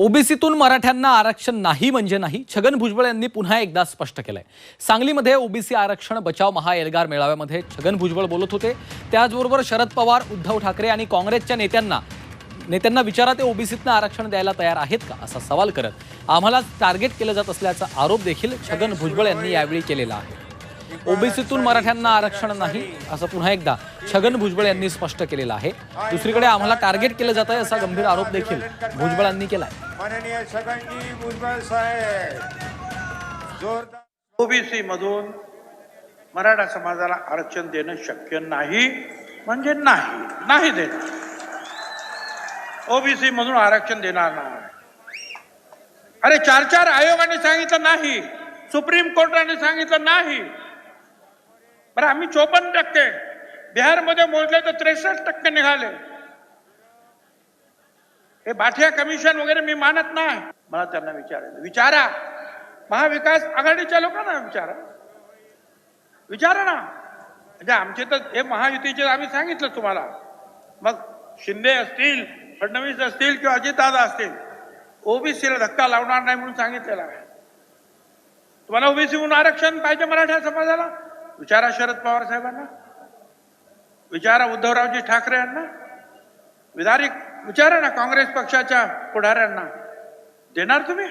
ओबीसीतून मराठ्यांना आरक्षण नाही म्हणजे नाही छगन भुजबळ यांनी पुन्हा एकदा स्पष्ट केलंय. सांगलीमध्ये ओबीसी आरक्षण बचाव महा एल्गार मेळाव्यामध्ये छगन भुजबळ बोलत होते. त्याचबरोबर शरद पवार उद्धव ठाकरे आणि काँग्रेसच्या नेत्यांना नेत्यांना विचारा ते ओबीसीतनं आरक्षण द्यायला तयार आहेत का असा सवाल करत आम्हाला टार्गेट केलं जात असल्याचा आरोप देखील छगन भुजबळ यांनी यावेळी केलेला आहे. ओबीसीतून मराठ्यांना आरक्षण नाही असं पुन्हा एकदा छगन भुजबळ यांनी स्पष्ट केलेलं आहे. दुसरीकडे आम्हाला टार्गेट केलं जात आहे असा गंभीर आरोप देखील भुजबळांनी केलाय. माननीय छगनजी भुजबळ साहेब जोरदार ओबीसी मधून मराठा समाजाला आरक्षण देणं शक्य नाही म्हणजे नाही नाही देणार. ओबीसी मधून आरक्षण देणार नाही. अरे चार चार आयोगाने सांगितलं नाही सुप्रीम कोर्टाने सांगितलं नाही. बरं आम्ही चोपन्न टक्के. बिहारमध्ये मोजले तर त्रेसष्ट टक्के निघाले. हे बाठिया कमिशन वगैरे मी मानत नाही. मला त्यांना विचारायचं विचारा. महाविकास आघाडीच्या लोकांना विचारा. विचारा ना. म्हणजे आमचे तर हे महायुतीचे आम्ही सांगितलं तुम्हाला. मग शिंदे असतील फडणवीस असतील किंवा अजितदादा असतील ओबीसीला धक्का लावणार नाही म्हणून सांगितलेलं आहे. तुम्हाला ओबीसी म्हणून आरक्षण पाहिजे मराठा समाजाला? विचारा शरद पवार साहेबांना. विचारा उद्धवरावजी ठाकरे यांना. विधारिक विचारा ना काँग्रेस पक्षाच्या पुढाऱ्यांना. देणार तुम्ही?